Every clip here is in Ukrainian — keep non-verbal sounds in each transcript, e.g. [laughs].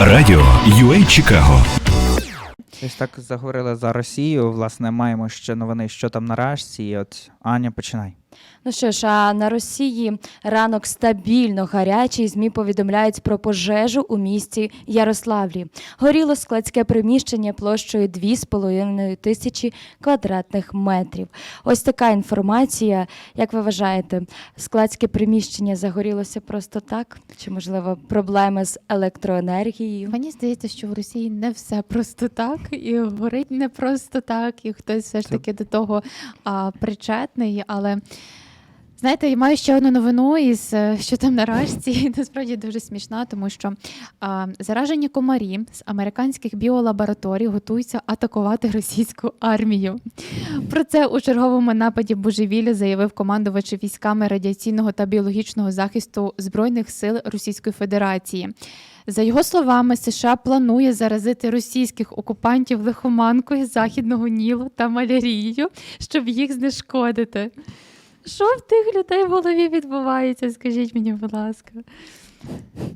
Радіо UA Чикаго. Ось так заговорили за Росію. Власне, маємо ще новини, що там на Рашці. От Аня, починай. Ну що ж, а на Росії ранок стабільно гарячий. Змі повідомляють про пожежу у місті Ярославлі. Горіло складське приміщення площею 2,5 тисячі квадратних метрів. Ось така інформація. Як ви вважаєте, складське приміщення загорілося просто так? Чи можливо проблеми з електроенергією? Мені здається, що в Росії не все просто так, і горить не просто так, і хтось все ж таки до того а, причетний. Але знаєте, я маю ще одну новину із е, що там на рашці, [laughs] насправді дуже смішна, тому що а, заражені комарі з американських біолабораторій готуються атакувати російську армію. Про це у черговому нападі божевілля заявив командувач військами радіаційного та біологічного захисту збройних сил Російської Федерації. За його словами, США планує заразити російських окупантів лихоманкою західного Нілу та малярією, щоб їх знешкодити. Що в тих людей в голові відбувається? Скажіть мені, будь ласка.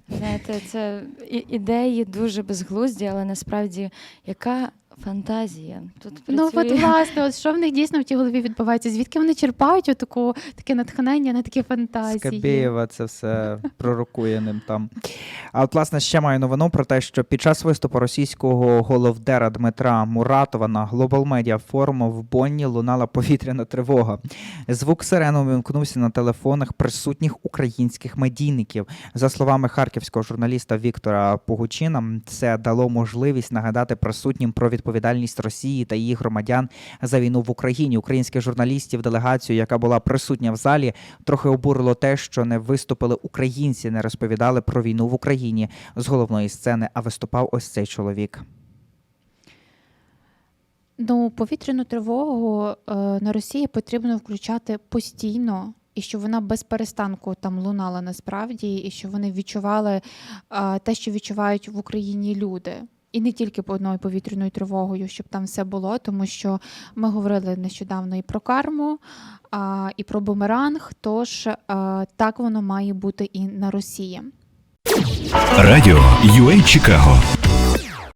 Знаєте, це ідеї дуже безглузді, але насправді яка фантазія тут Ну, от власне, от що в них дійсно в тій голові відбувається? Звідки вони черпають отаку, таке натхнення на такі фантазії? Скабєєва це все пророкує ним там. А от, власне, ще маю новину про те, що під час виступу російського головдера Дмитра Муратова на Global Media Forum в Бонні лунала повітряна тривога. Звук сирену вимкнувся на телефонах присутніх українських медійників. За словами харківського журналіста Віктора Погучина, це дало можливість нагадати присутнім про відповідальність Росії та її громадян за війну в Україні. Українських журналістів, делегацію, яка була присутня в залі, трохи обурило те, що не виступили українці, не розповідали про війну в Україні з головної сцени, а виступав ось цей чоловік. Ну, повітряну тривогу е, на Росії потрібно включати постійно, і щоб вона без перестанку там лунала насправді, і щоб вони відчували е, те, що відчувають в Україні люди. І не тільки по одною повітряною тривогою, щоб там все було, тому що ми говорили нещодавно і про карму, а, і про бумеранг. Тож а, так воно має бути і на Росії. Радіо UA Чикаго.